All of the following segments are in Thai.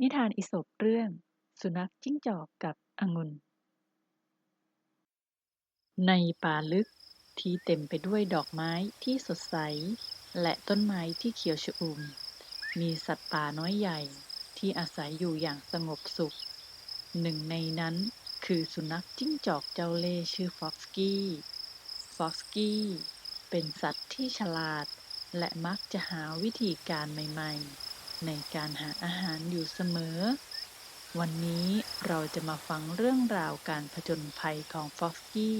นิทานอีสปเรื่อง สุนัขจิ้งจอกกับองุ่น ในป่าลึกที่เต็มไปด้วยดอกไม้ที่สดใส และต้นไม้ที่เขียวชอุ่ม มีสัตว์ป่าน้อยใหญ่ที่อาศัยอยู่อย่างสงบสุข หนึ่งในนั้นคือสุนัขจิ้งจอกเจ้าเล่ชื่อฟ็อกสกี้ฟ็อกสกี้เป็นสัตว์ที่ฉลาด และมักจะหาวิธีการใหม่ ๆ ในการหาอาหารอยู่เสมอ วันนี้เราจะมาฟังเรื่องราวการผจญภัยของฟอสกี้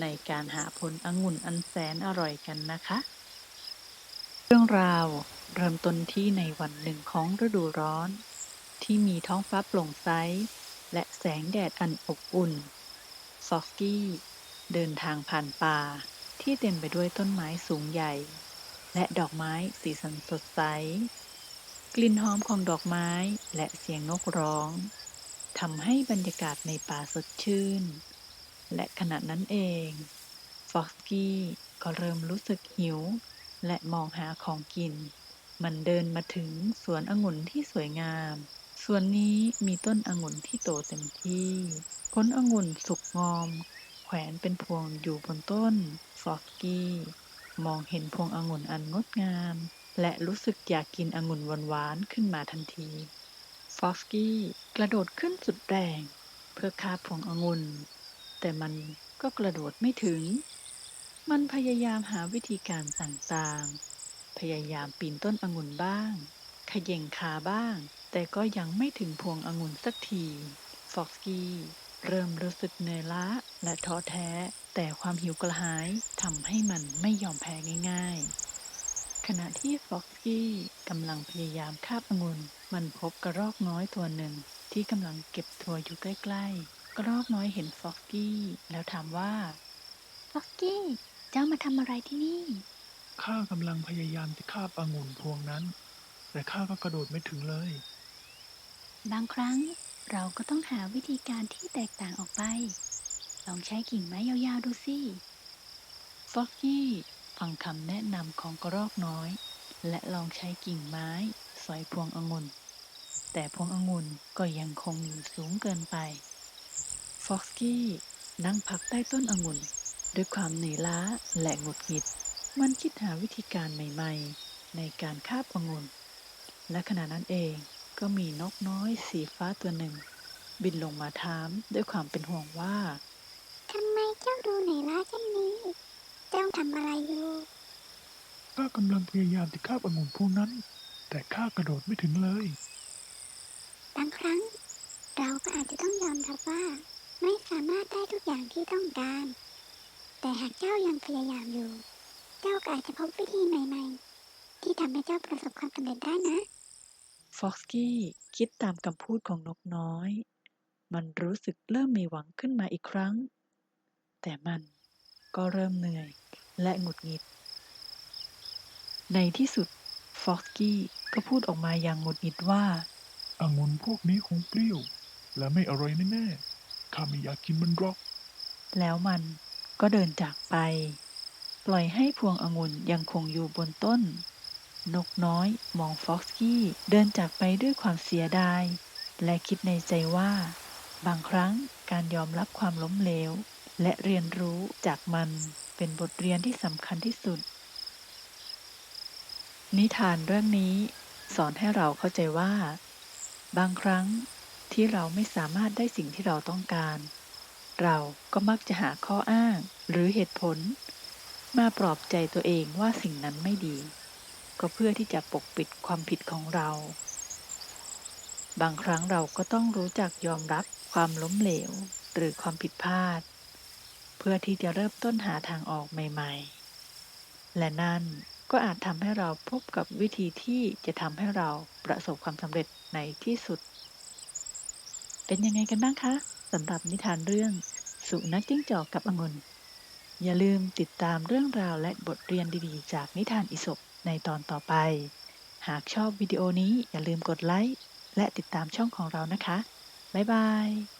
ในการหาผลองุ่นอันแสนอร่อยกันนะคะ เรื่องราวเริ่มต้นที่ในวันหนึ่งของฤดูร้อน ที่มีท้องฟ้าโปร่งใสและแสงแดดอันอบอุ่นฟอกกี้เดินทางผ่านป่าที่เต็มไปด้วยต้นไม้สูงใหญ่ และดอกไม้สีสันสดใส ลิ่นหอมของดอกไม้และเสียงนกร้องทำให้บรรยากาศในป่าสดชื่น และขณะนั้นเองฟ็อกกี้ก็เริ่มรู้สึกหิว และมองหาของกิน มันเดินมาถึงสวนองุ่นที่สวยงามสวนนี้มีต้นองุ่นที่โตเต็มที่ผลองุ่นสุกงอม แขวนเป็นพวงอยู่บนต้นฟ็อกกี้ มองเห็นพวงองุ่นอันงดงาม และรู้สึกอยากกินองุ่นหวานๆขึ้นมาทันที ฟอกกี้กระโดดขึ้นสุดแรง เพื่อคาบพวงองุ่น แต่มันก็กระโดดไม่ถึง มันพยายามหาวิธีการต่างๆ พยายามปีนต้นองุ่นบ้าง ขย่งขาบ้าง แต่ก็ยังไม่ถึงพวงองุ่นสักที ฟอกกี้เริ่มรู้สึกเหนื่อยล้าและท้อแท้ แต่ความหิวกระหายทำให้มันไม่ยอมแพ้ง่าย ๆ ขณะที่ฟ็อกกี้กำลังพยายามคาบองุ่นมันพบกระรอกน้อยตัวหนึ่ง ที่กำลังเก็บถั่วอยู่ใกล้ๆ กระรอกน้อยเห็นฟ็อกกี้ แล้วถามว่าฟ็อกกี้เจ้ามาทำอะไรที่นี่ ข้ากำลังพยายามจะคาบองุ่นพวงนั้น แต่ข้าก็กระโดดไม่ถึงเลย บางครั้งเราก็ต้องหาวิธีการที่แตกต่างออกไป ลองใช้กิ่งไม้ยาวๆดูสิฟ็อกกี้ ฟังคำแนะนำของกระรอกน้อย และลองใช้กิ่งไม้สอยพวงองุ่น แต่พวงองุ่นก็ยังคงอยู่สูงเกินไป ฟ็อกกี้นั่งพักใต้ต้นองุ่น ด้วยความเหนื่อยล้าและหงุดหงิด มันคิดหาวิธีการใหม่ๆ ในการคาบองุ่น และขณะนั้นเองก็มีนกน้อยสีฟ้าตัวหนึ่ง บินลงมาถามด้วยความเป็นห่วงว่าทำไมเจ้าดูเหนื่อยล้าเช่นนี้ เจ้าทำอะไรอยู่ ข้ากำลังพยายามจะคาบองุ่นพวงนั้น แต่ข้ากระโดดไม่ถึงเลย บางครั้ง เราก็อาจจะต้องยอมรับว่า ไม่สามารถได้ทุกอย่างที่ต้องการ แต่หากเจ้ายังพยายามอยู่ เจ้าก็อาจจะพบวิธีใหม่ ๆ ที่ทำให้เจ้าประสบความสำเร็จได้นะ ฟ็อกกี้คิดตามคำพูดของนกน้อย มันรู้สึกเริ่มมีหวังขึ้นมาอีกครั้ง แต่มันก็เริ่มเหนื่อยและหงุดหงิด ในที่สุด ฟ็อกกี้ก็พูดออกมาอย่างหงุดหงิดว่าองุ่นพวกนี้คงเปรี้ยว และไม่อร่อยแน่ๆ ข้าไม่อยากกินมันหรอก แล้วมันก็เดินจากไป ปล่อยให้พวงองุ่นยังคงอยู่บนต้น นกน้อยมองฟ็อกกี้เดินจากไปด้วยความเสียดาย และคิดในใจว่า บางครั้งการยอมรับความล้มเหลว และเรียนรู้จากมันเป็นบทเรียนที่สำคัญที่สุด นิทานเรื่องนี้สอนให้เราเข้าใจว่า บางครั้งที่เราไม่สามารถได้สิ่งที่เราต้องการ เราก็มักจะหาข้ออ้างหรือเหตุผล มาปลอบใจตัวเองว่าสิ่งนั้นไม่ดี ก็เพื่อที่จะปกปิดความผิดของเรา บางครั้งเราก็ต้องรู้จักยอมรับความล้มเหลวหรือความผิดพลาด เพื่อที่จะเริ่มต้นหาทางออกใหม่ ๆ และนั่น ก็อาจทำให้เราพบกับวิธีที่จะทำให้เราประสบความสำเร็จในที่สุด เป็นยังไงกันบ้างคะสำหรับนิทานเรื่อง สุนัขจิ้งจอกกับองุ่นอย่าลืมติดตามเรื่องราวและบทเรียนดีๆ จากนิทานอิศบในตอนต่อไป หากชอบวิดีโอนี้อย่าลืมกดไลค์และติดตามช่องของเรานะคะ บ๊ายบาย